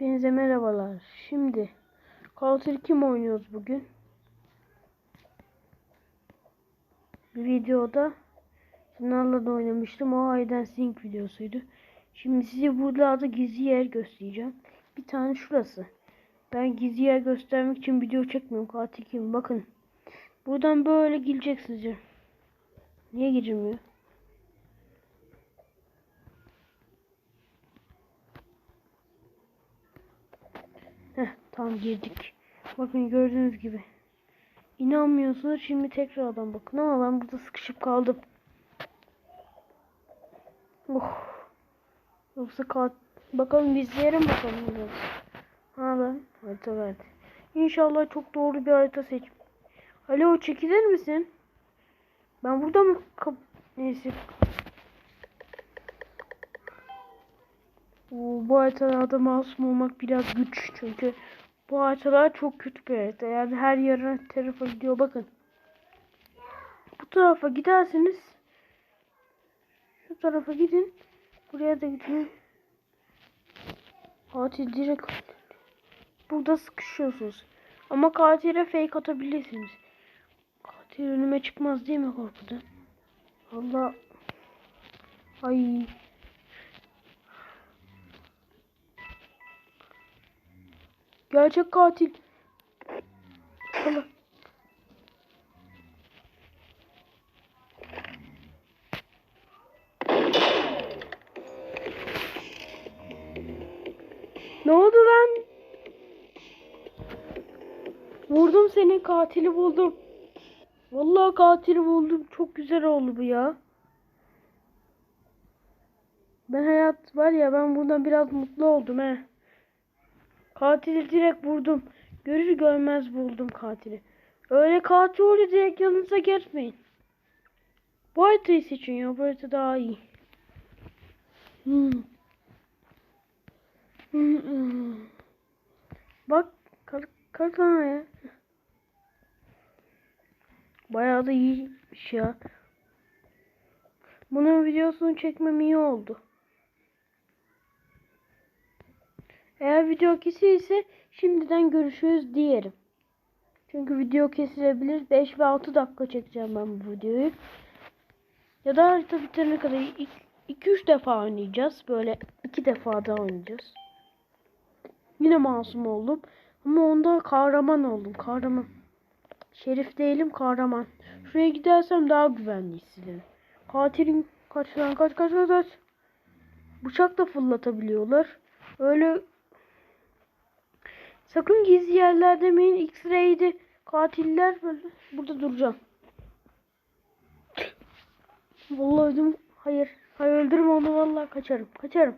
Hepinize merhabalar. Şimdi Counter kim oynuyoruz bugün? Bir videoda Sınavla da oynamıştım. O Hide Sink videosuydu. Şimdi size buralarda gizli yer göstereceğim. Bir tane şurası. Ben gizli yer göstermek için video çekmiyorum. Katil kim? Bakın. Buradan böyle gireceksiniz. Niye girmiyor? Tam girdik. Bakın gördüğünüz gibi. İnanmıyorsunuz şimdi tekrardan bakın ama ben burada sıkışıp kaldım. Oh. Yoksa kat bakalım izleyelim bakalım biraz. Ha lan harita verdi. İnşallah çok doğru bir harita seç. Alo çekilir misin? Ben burada mı kap neyse. Oo, bu haritalarda masum olmak biraz güç çünkü bu haritalar çok kötü bir harita. Yani her yere tarafa gidiyor bakın. Bu tarafa giderseniz şu tarafa gidin. Buraya da gidin. Katil direkt burada sıkışıyorsunuz. Ama katile fake atabilirsiniz. Katil önüme çıkmaz değil mi korkudan? Allah. Ay. Gerçek katil. Allah. Ne oldu lan? Vurdum seni katili buldum. Vallahi katili buldum. Çok güzel oldu bu ya. Ben hayat var ya ben buradan biraz mutlu oldum he. Katili direkt vurdum. Görür görmez buldum katili. Öyle katil olunca direkt yanınıza geçmeyin. Bu haritayı seçin ya. Bu harita daha iyi. Hmm. Bak kalk, kalk lan ya. Bayağı da iyiymiş ya. Bunun videosunu çekmem iyi oldu. Eğer video kesilirse şimdiden görüşürüz diyelim. Çünkü video kesilebilir. 5 ve 6 dakika çekeceğim ben bu videoyu. Ya da harita bitene kadar 2-3 defa oynayacağız. Böyle 2 defa daha oynayacağız. Yine masum oldum. Ama onda kahraman oldum. Kahraman. Şerif değilim kahraman. Şuraya gidersem daha güvenli hissederim. Katilin kaç kaç kaç kaç kaç. Bıçak da fırlatabiliyorlar. Öyle Sakın gizli yerler demeyin. X-ray'di. Katiller. Burada duracağım. Vallahi öldüm. Hayır. Hayır öldürme onu vallahi kaçarım. Kaçarım.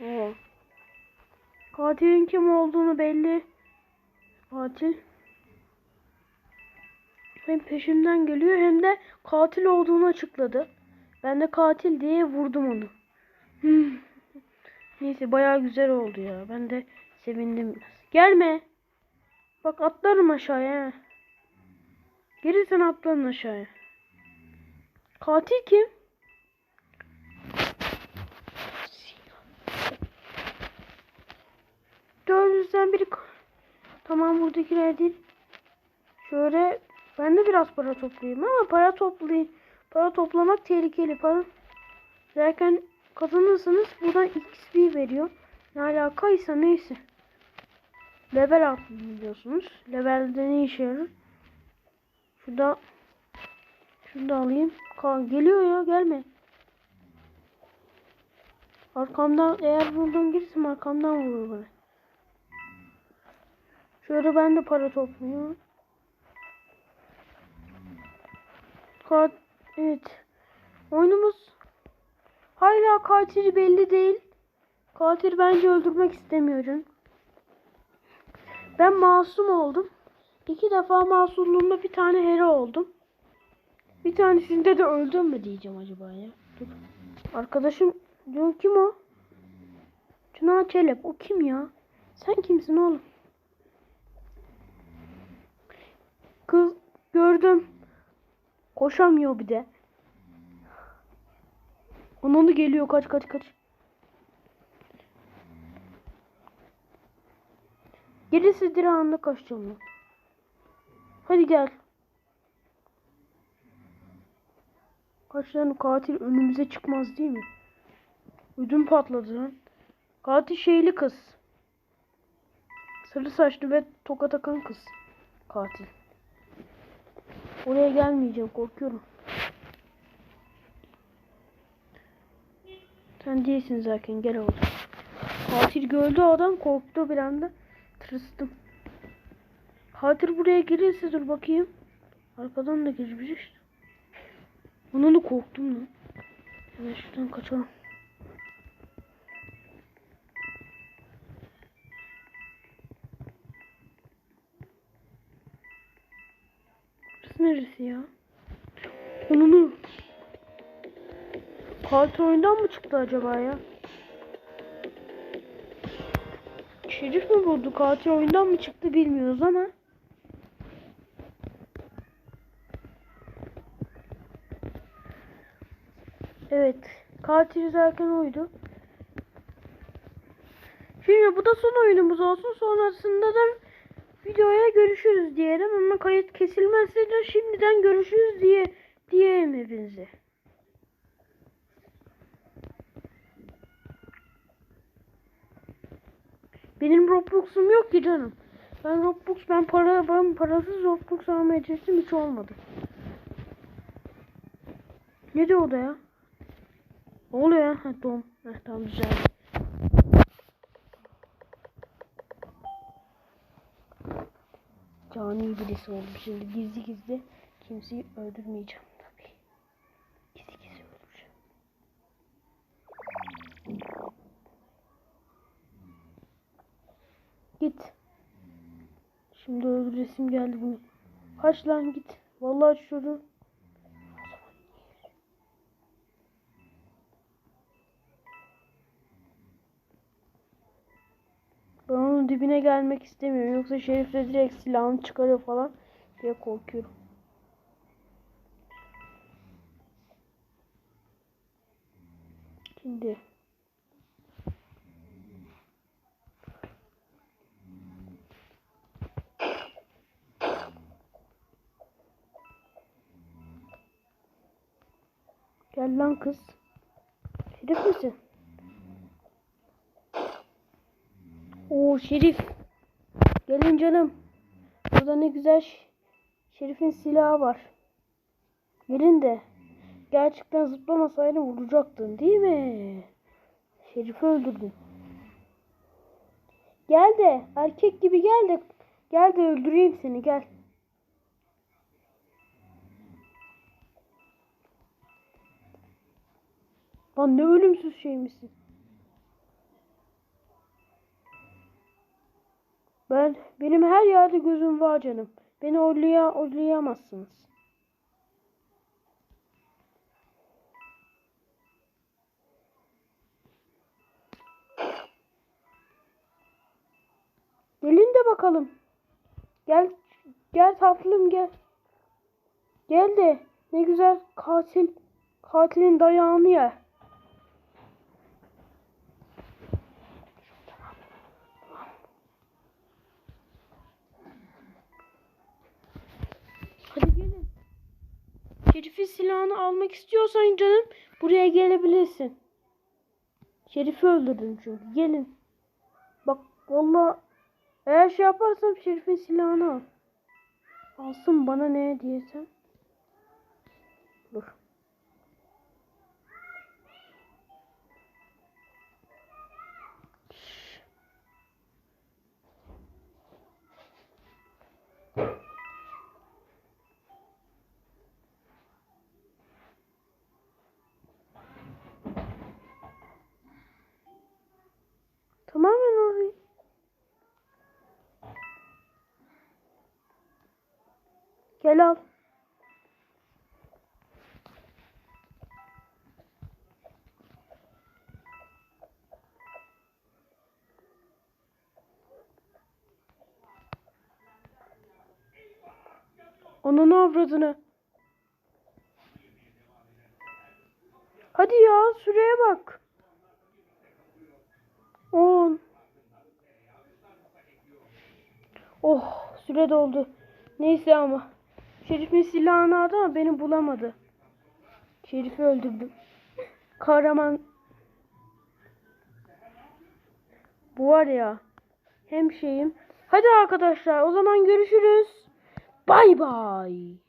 Oo. Katilin kim olduğunu belli. Katil. Hem peşimden geliyor hem de katil olduğunu açıkladı. Ben de katil diye vurdum onu. Hmm. Neyse bayağı güzel oldu ya. Ben de sevindim. Gelme. Bak atlarım aşağıya. Gelirsen atlarım aşağıya. Katil kim? Dördüncüden biri... Tamam buradakiler değil. Şöyle ben de biraz para toplayayım ama para toplayayım. Para toplamak tehlikeli. Para derken kazanırsanız buradan XP veriyor. Ne alakaysa neyse. Level atlıyorsunuz. Levelde ne işe yarar? Şurada şunu alayım. Ka geliyor ya gelme. Arkamdan eğer buradan girsem arkamdan vurur bana. Şöyle ben de para topluyorum. Kat Evet. Oyunumuz hala katili belli değil. Katil bence öldürmek istemiyorum. Ben masum oldum. İki defa masumluğumda bir tane hero oldum. Bir tanesinde de öldüm mü diyeceğim acaba ya. Dur. Arkadaşım diyor kim o? Tuna Çelep. O kim ya? Sen kimsin oğlum? Kız gördüm. Koşamıyor bir de. Ananı geliyor kaç kaç kaç. Gerisi dirağında kaçacağım. Hadi gel. Kaç tane katil önümüze çıkmaz değil mi? Ödüm patladı lan. Katil şeyli kız. Sarı saçlı ve toka takan kız. Katil. Oraya gelmeyeceğim korkuyorum. Sen değilsin zaten gel oğlum. Katil gördü adam korktu bir anda. Tırstım. Katil buraya gelirse dur bakayım. Arkadan da girmiş da korktum lan. Hemen şuradan kaçalım. Neresi ya? Onunu. Katil oyundan mı çıktı acaba ya? Şerif mi buldu? Katil oyundan mı çıktı bilmiyoruz ama. Evet. Katil izlerken oydu. Şimdi bu da son oyunumuz olsun. Sonrasında da videoya görüşürüz diyelim ama kayıt kesilmezse de şimdiden görüşürüz diye diyeyim hepinize. Benim Roblox'um yok ki canım. Ben Roblox ben para ben parasız Roblox almaya çalıştım hiç olmadı. Ne diyor o da ya? Oluyor ya? Ha doğum. Heh, tamam güzel. Cani birisi oldum şimdi gizli gizli kimseyi öldürmeyeceğim tabii. Gizli gizli öldüreceğim. Git. Şimdi öldüresim geldi bunu. Kaç lan git. Vallahi çocuğu. Dibine gelmek istemiyorum. Yoksa Şerif de direkt silahını çıkarıyor falan diye korkuyorum. Şimdi Gel lan kız. Şerif misin? Oo Şerif. Gelin canım. Burada ne güzel Şerif'in silahı var. Gelin de. Gerçekten zıplamasaydın vuracaktın değil mi? Şerif'i öldürdün. Gel de erkek gibi gel de gel de öldüreyim seni gel. Lan ne ölümsüz şey misin? Ben benim her yerde gözüm var canım. Beni orlaya, orlayamazsınız. Gelin de bakalım. Gel gel tatlım gel. Gel de ne güzel katil katilin dayağını ye. Şerif'in silahını almak istiyorsan canım buraya gelebilirsin. Şerif'i öldürdün çünkü. Gelin. Bak vallahi eğer şey yaparsam Şerif'in silahını al. Alsın bana ne diyesem. Dur. Gel al. Ananı avradını. Hadi ya süreye bak. 10. Oh süre doldu. Neyse ama. Şerif'in silahını aldı ama beni bulamadı. Şerif'i öldürdüm. Kahraman. Bu var ya. Hem şeyim. Hadi arkadaşlar o zaman görüşürüz. Bay bay.